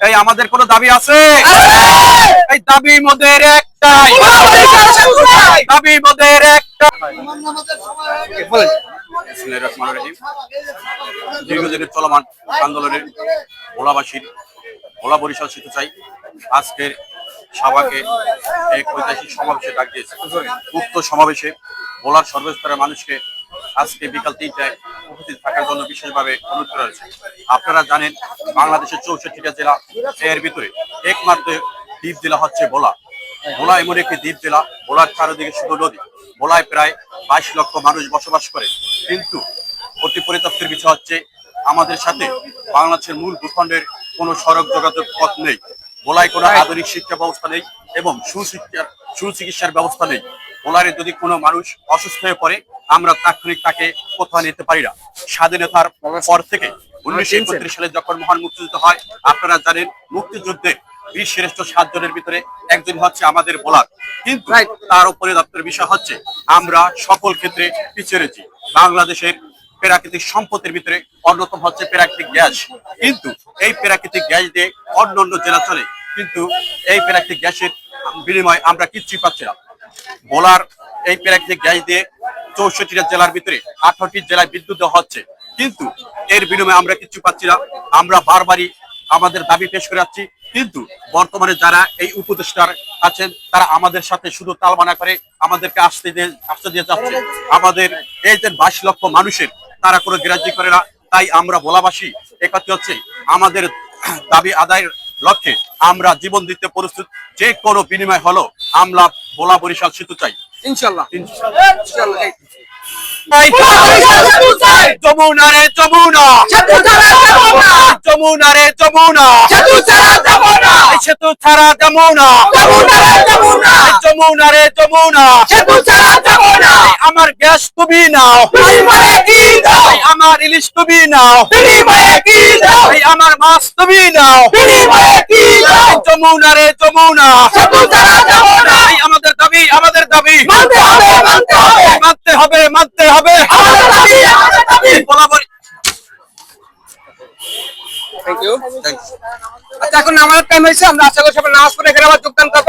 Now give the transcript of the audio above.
এই আমাদের কোনো দাবি আছে? এই দাবি মোদের একটাই। দাবি মোদের একটাই। দীর্ঘদিনের চলমান আন্দোলনের ভোলাবাসীর ভোলা বরিশাল শিখতে চাই আজকের সভাকে এক ঐতিহাসিক সমাবেশে ডাক দিয়েছে। উক্ত সমাবেশে ভোলার সর্বস্তরের মানুষকে আজকে বিকাল তিনটায় উপস্থিত থাকার জন্য বিশেষভাবে অনুরোধ করা হয়েছে আপনারা জানেন বাংলাদেশের চৌষট্টিটা জেলা এর ভিতরে একমাত্র দ্বীপ জেলা হচ্ছে ভোলা। ভোলা এমন একটি দ্বীপ জেলা ভোলার চারিদিকে শুধু নদী। ভোলায় প্রায় বাইশ লক্ষ মানুষ বসবাস করে। কিন্তু অতি পরিতপ্তের বিষয় হচ্ছে আমাদের সাথে বাংলাদেশের মূল ভূখণ্ডের কোনো সড়ক যোগাযোগ পথ নেই। ভোলায় কোনো আধুনিক শিক্ষা ব্যবস্থা নেই এবং সুশিক্ষার সুচিকিৎসার ব্যবস্থা নেই। ভোলারে যদি কোনো মানুষ অসুস্থ হয়ে পড়ে আমরা তাৎক্ষণিক তাকে কোথাও নিতে পারি না। স্বাধীনতার পর থেকে উনিশশো একত্রিশ সালে যখন মহান মুক্তিযুদ্ধ হয় আপনারা জানেন মুক্তিযুদ্ধে বীর শ্রেষ্ঠ সাতজনের ভিতরে একজন হচ্ছে আমাদের বোলার। কিন্তু তার উপরে দপ্তরের বিষয় হচ্ছে আমরা সকল ক্ষেত্রে পিছিয়ে রয়েছি। বাংলাদেশের প্রাকৃতিক সম্পদের ভিতরে অন্যতম হচ্ছে প্রাকৃতিক গ্যাস। কিন্তু এই প্রাকৃতিক গ্যাস দিয়ে অন্য অন্য জেলা চলে। কিন্তু এই প্রাকৃতিক গ্যাসের বিনিময়ে আমরা কিচ্ছুই পাচ্ছি না। বোলার এই প্রাকৃতিক গ্যাস দিয়ে চৌষট্টিটা জেলার ভিতরে আঠারোটি জেলায় বিদ্যুৎ দেওয়া হচ্ছে। কিন্তু এর বিনিময়ে আমরা কিছু পাচ্ছি না। আমরা বারবারই আমাদের দাবি পেশ করে যাচ্ছি। কিন্তু বর্তমানে যারা এই উপদেষ্টার আছেন, তারা আমাদের সাথে শুধু তালবানা করে আমাদেরকে আসতে দিয়ে আসতে দিয়ে যাচ্ছে। আমাদের এই যে বাইশ লক্ষ মানুষের, তারা কোনো গ্রাহ্য করে না। তাই আমরা ভোলাবাসী একত্রে হচ্ছে আমাদের দাবি আদায়ের লক্ষ্যে আমরা জীবন দিতে প্রস্তুত যে কোনো বিনিময় হলো আমরা ভোলা বরিশাল সেতু চাই। ইনশাল্লাহ। ইনশাআল্লাহ। ইনশাল্লাহ এই- যমুনা। রে যমুনা যমুনা রে যমুনা। সেতু ছাড়া যমুনা যমুনা রে যমুনা আমার গ্যাস তুমি নাও। আমার ইলিশ তুমি নাও। আমার মাছ তুমি নাও। যমুনা রে যমুনা। এই আমাদের দাবি আমাদের দাবি। মানতে হবে মানতে হবে। থ্যাংক ইউ আচ্ছা এখন আমাদের টাইম হয়েছে আমরা আশা করি সবাই নামাজ পড়ে এখানে আবার যোগদান করব।